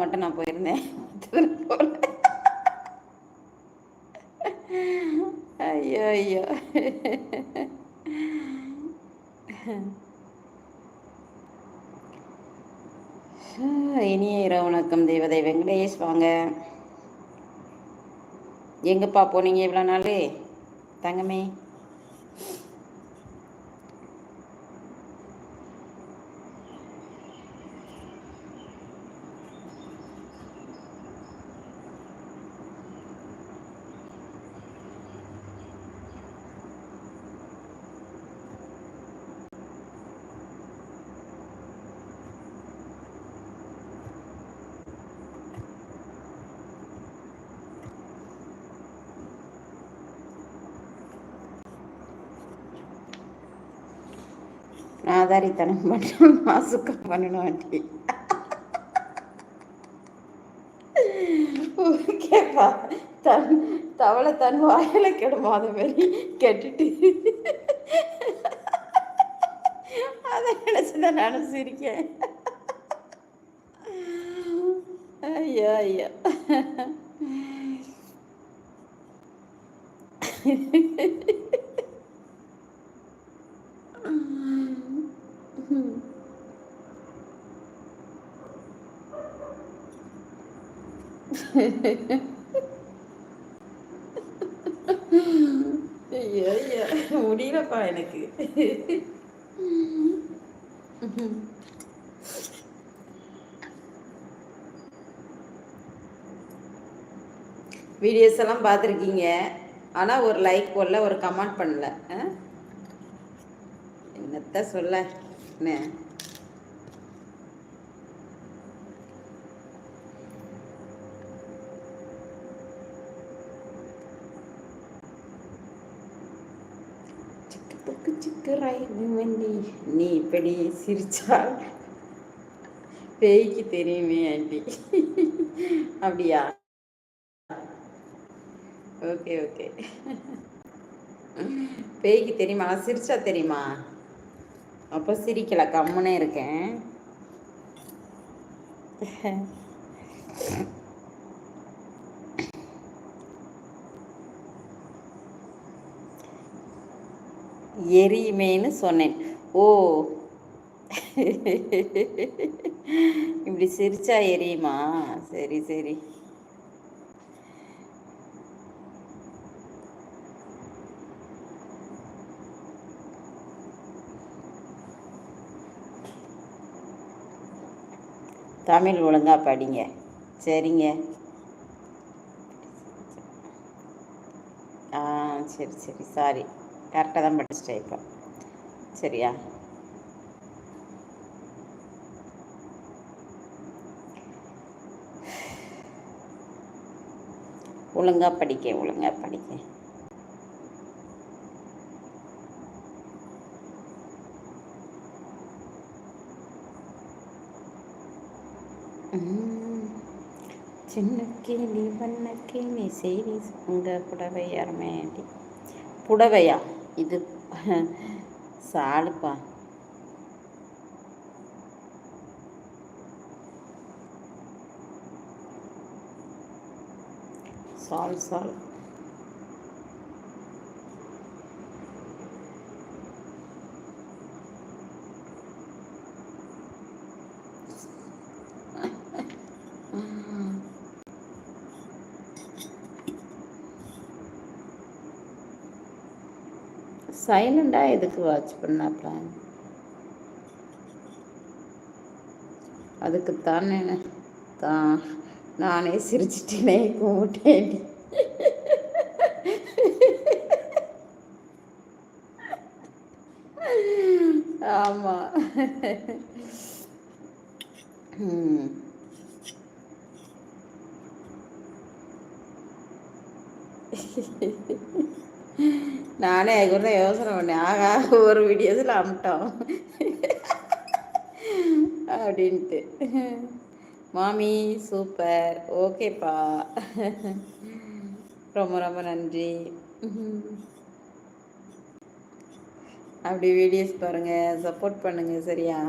மட்டும் நான் போயிருந்தேன். ஐயோ ஐயோ. இனிய இரவு வணக்கம் தேவதை வெங்கடேஷ் வாங்க எங்கப்பா போனீங்க இவ்வளோ நாள்? தங்கமே. ஆதாரித்தனம் பண்ணணும் மாசுக்கம் பண்ணணும் ஆண்டி. ஓகேப்பா தன் தவளை தன் வாயில கெடுமா அது மாதிரி கெட்டுட்டு. அதை நினைச்சுதான் நானும் சிரிக்கேன். ஐயா ஐயா. ஐயோ ஐயோ. முடியலப்பா எனக்கு. வீடியோஸ் எல்லாம் பார்த்துருக்கீங்க. ஆனால் ஒரு லைக் போடல ஒரு கமெண்ட் பண்ணல. ஆ? என்னத்த சொல்ல? என்ன? வண்டி நீ இப்படி சிரிச்சால் பேய்க்கு தெரியுமே ஆண்டி. அப்படியா? Okay okay. பேய்க்கு தெரியுமா? சிரிச்சா தெரியுமா? அப்போ சிரிக்கல கம்முனே இருக்கேன். எரியுமேன்னு சொன்னேன். ஓ. இப்படி சிரிச்சா எரியுமா? சரி சரி. தமிழ் ஒழுங்காக படிங்க. சரிங்க. ஆ சரி சரி. சாரி கரெக்டாக தான் படிச்சிட்டேன் இப்போ. சரியா? ஒழுங்காக படிக்க ஒழுங்காக படிக்க. சின்ன கேலி வண்ண கேலி செய்தி உங்க புடவை யாருமே புடவையா? இது சாலுப்பா. சால் சால். சைலண்டாக எதுக்கு வாட்ச் பண்ணாப்ல அதுக்கு அதுக்குத்தான் தான் நானே சிரிச்சிட்டேனே கும்பிட்டேன். ஆமாம் ம் நானே அதுக்கு கூட யோசனை பண்ணேன். ஆகா ஒரு வீடியோஸில் அமிட்டோம். அப்படின்ட்டு. மாமி சூப்பர். ஓகேப்பா. ரொம்ப ரொம்ப நன்றி. அப்படி வீடியோஸ் பாருங்கள் சப்போர்ட் பண்ணுங்கள் சரியா?